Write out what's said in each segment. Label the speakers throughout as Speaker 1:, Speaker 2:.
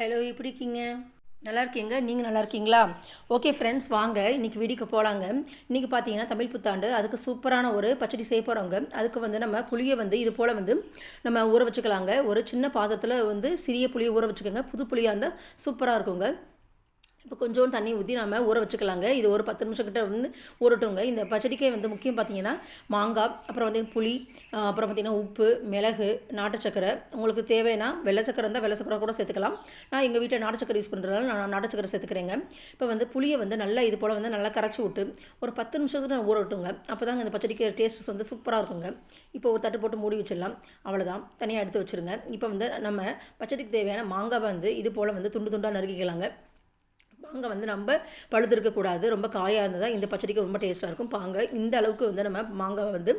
Speaker 1: Hello எப்படி இருக்கீங்க? நல்லா இருக்கீங்க. நீங்கள் நல்லா இருக்கீங்களா? ஓகே ஃப்ரெண்ட்ஸ் வாங்க. இன்றைக்கி வீடியோக்கு போகலாங்க இன்றைக்கி பார்த்தீங்கன்னா தமிழ் புத்தாண்டு. அதுக்கு சூப்பரான ஒரு பச்சடி செய்ய போகிறவங்க அதுக்கு வந்து நம்ம புளியை வந்து இது போல் வந்து நம்ம ஊற வச்சுக்கலாங்க. ஒரு சின்ன பாத்திரத்தில் வந்து சிறிய புளியை ஊற வச்சுக்கோங்க. புது புளியாக இருந்தால் சூப்பராக இருக்குங்க. இப்போ கொஞ்சோண்டு தண்ணி ஊற்றி நம்ம ஊற வச்சுக்கலாங்க. இது ஒரு பத்து நிமிஷம் கிட்ட வந்து ஊறட்டுங்க. இந்த பச்சடிக்காய் வந்து முக்கியம் பார்த்தீங்கன்னா மாங்காய் அப்புறம் வந்து புளி அப்புறம் பார்த்தீங்கன்னா உப்பு மிளகு நாட்டு சக்கரை. உங்களுக்கு தேவைன்னா வெள்ளை சக்கரை இருந்தால் வெள்ளை சக்கரை கூட சேர்த்துக்கலாம். நான் எங்கள் வீட்டில் நாட்டு சக்கரை யூஸ் பண்ணுறதால நான் நாட்டு சக்கரை சேர்த்துக்கிறேங்க. இப்போ வந்து புளியை வந்து நல்லா இது போல் வந்து நல்லா கரைச்சி விட்டு ஒரு பத்து நிமிஷத்துக்கு நான் ஊற விட்டுங்க அப்போ தாங்க இந்த பச்சடிக்காய் டேஸ்ட் வந்து சூப்பராக இருக்குங்க. இப்போ ஒரு தட்டு போட்டு மூடி வச்சிடலாம். அவ்வளோதான் தனியாக எடுத்து வச்சுருங்க. இப்போ வந்து நம்ம பச்சடிக்கு தேவையான மாங்காய் வந்து இது போல் வந்து துண்டு துண்டாக நறுக்கிக்கலாங்க. மாங்காய் வந்து நம்ம பழுத்திருக்கக்கூடாது ரொம்ப காயாக இருந்தால் தான் இந்த பச்சடிக்கு ரொம்ப டேஸ்ட்டாக இருக்கும். பாங்க இந்த அளவுக்கு வந்து நம்ம மாங்காய் வந்து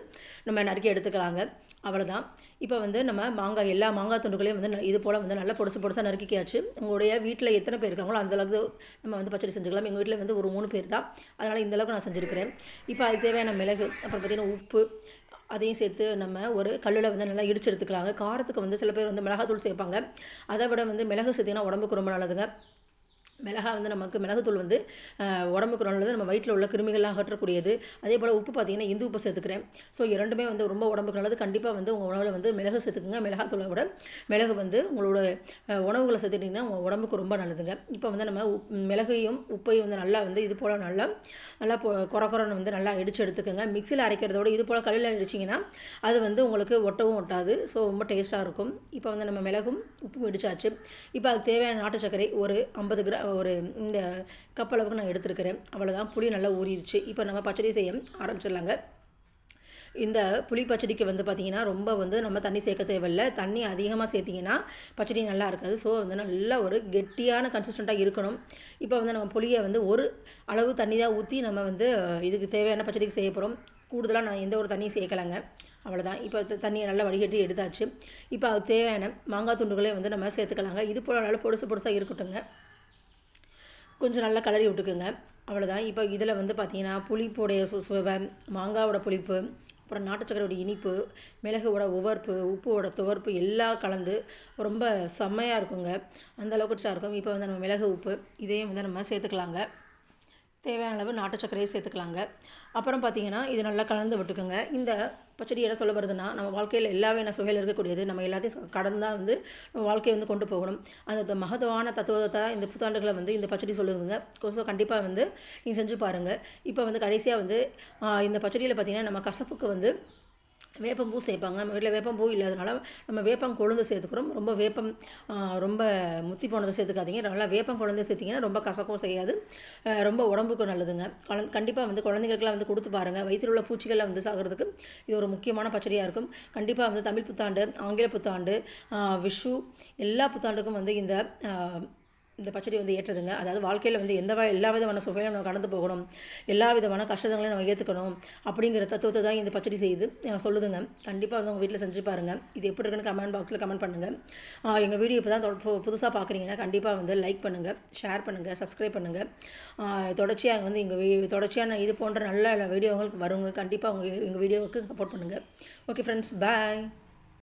Speaker 1: நம்ம நறுக்கி எடுத்துக்கலாங்க. அவ்வளோதான் இப்போ வந்து நம்ம மாங்காய் எல்லா மாங்காய் துண்டுகளையும் வந்து ந- இது போல் வந்து நல்லா பொடுசு பொடுசாக நறுக்கிக்காச்சு உங்களுடைய வீட்டில் எத்தனை பேர் இருக்காங்களோ அந்தளவுக்கு நம்ம வந்து பச்சடி செஞ்சுக்கலாம். எங்கள் வீட்டில் வந்து ஒரு மூணு பேர் தான். அதனால் இந்த அளவுக்கு நான் செஞ்சுருக்கிறேன். இப்போ அதுக்கு தேவையான மிளகு அப்புறம் பார்த்திங்கன்னா உப்பு அதையும் சேர்த்து நம்ம ஒரு கல்லில் வந்து நல்லா இடிச்சு எடுத்துக்கலாங்க. காரத்துக்கு வந்து சில பேர் வந்து மிளகாத்தூள் சேர்ப்பாங்க. அதை விட வந்து மிளகு சேர்த்திங்கன்னா உடம்புக்கு ரொம்ப நல்லதுங்க. மிளகா வந்து நமக்கு மிளகுத்தூள் வந்து உடம்புக்கு நல்லது நம்ம வயிற்றில் உள்ள கிருமிகள்லாம் அகற்றக்கூடியது. அதே போல் உப்பு பார்த்தீங்கன்னா இந்து உப்பு சேர்த்துக்கிறேன். ஸோ இரண்டுமே வந்து ரொம்ப உடம்புக்கு நல்லது. கண்டிப்பாக வந்து உங்கள் உணவில் வந்து மிளகு சேர்த்துக்குங்க. மிளகாத்தூளை விட மிளகு வந்து உங்களோட உணவுகளை சேர்த்துட்டிங்கன்னா உங்கள் உடம்புக்கு ரொம்ப நல்லதுங்க. இப்போ வந்து நம்ம உப் மிளகையும் உப்பையும் வந்து நல்லா வந்து இது போல் நல்லா நல்லா குறக்குறன்னு கொர கொரன்னு வந்து நல்லா இடித்து எடுத்துக்கோங்க. மிக்சியில் அரைக்கிறத விட இது போல் கல்லில் அடிச்சிங்கன்னா அது வந்து உங்களுக்கு ஒட்டவும் ஒட்டாது. ஸோ ரொம்ப டேஸ்ட்டாக இருக்கும். இப்போ வந்து நம்ம மிளகும் உப்பும் இடிச்சாச்சு. இப்போ அதுக்கு தேவையான நாட்டு சர்க்கரை ஒரு ஐம்பது கிராம் ஒரு இந்த கப் அளவுக்கு நான் எடுத்துருக்கிறேன். அவ்வளோதான் புளி நல்லா ஊறிடுச்சு. இப்போ நம்ம பச்சடி செய்ய ஆரம்பிச்சிடலாங்க. இந்த புளி பச்சடிக்கு வந்து பார்த்திங்கன்னா ரொம்ப வந்து நம்ம தண்ணி சேர்க்க தேவையில்லை. தண்ணி அதிகமாக சேர்த்திங்கன்னா பச்சடி நல்லா இருக்காது. ஸோ வந்து நல்லா ஒரு கெட்டியான கன்சிஸ்டண்ட்டாக இருக்கணும். இப்போ வந்து நம்ம புளியை வந்து ஒரு அளவு தண்ணி தான் ஊற்றி நம்ம வந்து இதுக்கு தேவையான பச்சடிக்கு செய்ய போகிறோம் கூடுதலாக நான் எந்த ஒரு தண்ணியும் சேர்க்கலைங்க. அவ்வளோதான் இப்போ தண்ணியை நல்லா வடிகட்டி எடுத்தாச்சு. இப்போ அதுக்கு தேவையான மாங்காய் துண்டுகளே வந்து நம்ம சேர்த்துக்கலாங்க. இது போல் நல்லா பொடுசு பொடுசாக இருக்கட்டுங்க கொஞ்சம் நல்லா கலரி விட்டுக்குங்க. அவ்வளோதான் இப்போ இதில் வந்து பார்த்தீங்கன்னா புளிப்போடைய சு சுவை மாங்காவோட புளிப்பு அப்புறம் நாட்டு சக்கரையோட இனிப்பு மிளகுவோட உவர்ப்பு உப்போட துவர்ப்பு எல்லாம் கலந்து ரொம்ப செம்மையாக இருக்குங்க. அந்தளவுக்கு இருக்கும். இப்போ வந்து நம்ம மிளகு உப்பு இதையும் வந்து நம்ம சேர்த்துக்கலாங்க. தேவையான அளவு நாட்டு சர்க்கரையை சேர்த்துக்கலாங்க. அப்புறம் பார்த்தீங்கன்னா இது நல்லா கலந்து விட்டுக்குங்க. இந்த பச்சடி என்ன சொல்ல வருதுன்னா நம்ம வாழ்க்கையில் எல்லாமே என்ன சுவையில் இருக்கக்கூடியது நம்ம எல்லாத்தையும் கடந்து தான் வந்து நம்ம வாழ்க்கையை வந்து கொண்டு போகணும். அந்த மகத்துவான தத்துவத்தை இந்த புத்தாண்டுகளை வந்து இந்த பச்சடி சொல்லுதுங்க. ஸோ கண்டிப்பாக வந்து நீங்கள் செஞ்சு பாருங்கள் இப்போ வந்து கடைசியாக வந்து இந்த பச்சடியில் பார்த்தீங்கன்னா நம்ம கசப்புக்கு வந்து வேப்பம்பூ சேர்ப்பாங்க. நம்ம வீட்டில் வேப்பம்பூ இல்லாதனால நம்ம வேப்பம் கொழுந்து சேர்த்துக்கிறோம். ரொம்ப வேப்பம் ரொம்ப முத்தி போனதை சேர்த்துக்காதீங்க. நல்லா வேப்பம் கொழுந்து சேர்த்திங்கன்னா ரொம்ப கசக்கவும் செய்யாது. ரொம்ப உடம்புக்கும் நல்லதுங்க. குழந்தை கண்டிப்பாக வந்து குழந்தைங்களுக்குலாம் வந்து கொடுத்து பாருங்கள் வயிற்றில் உள்ள பூச்சிகளை வந்து சாகிறதுக்கு இது ஒரு முக்கியமான பச்சடியாக இருக்கும். கண்டிப்பாக வந்து தமிழ் புத்தாண்டு ஆங்கில புத்தாண்டு விஷு எல்லா புத்தாண்டுக்கும் வந்து இந்த இந்த பச்சடி வந்து ஏற்றதுங்க. அதாவது வாழ்க்கையில் வந்து எந்த எல்லா விதமான சுகையிலும் நம்ம கடந்து போகணும். எல்லா விதமான கஷ்டங்களையும் நம்ம ஏற்றுக்கணும் அப்படிங்கிற தத்துவத்தை தான் இந்த பச்சடி செய்யுது. சொல்லுதுங்க. கண்டிப்பாக வந்து உங்கள் வீட்டில் செஞ்சு பாருங்கள் இது எப்படி இருக்குன்னு கமெண்ட் பாக்ஸில் கமெண்ட் பண்ணுங்கள் எங்கள் வீடியோ இப்போ தான் புதுசாக பார்க்குறீங்கன்னா கண்டிப்பாக வந்து லைக் பண்ணுங்கள் ஷேர் பண்ணுங்கள் சப்ஸ்கிரைப் பண்ணுங்கள் தொடர்ச்சியாக வந்து எங்கள் தொடர்ச்சியான இது போன்ற நல்ல வீடியோங்களுக்கு வருங்க. கண்டிப்பாக உங்கள் எங்கள் வீடியோவுக்கு சப்போர்ட் பண்ணுங்கள் ஓகே ஃப்ரெண்ட்ஸ் பாய்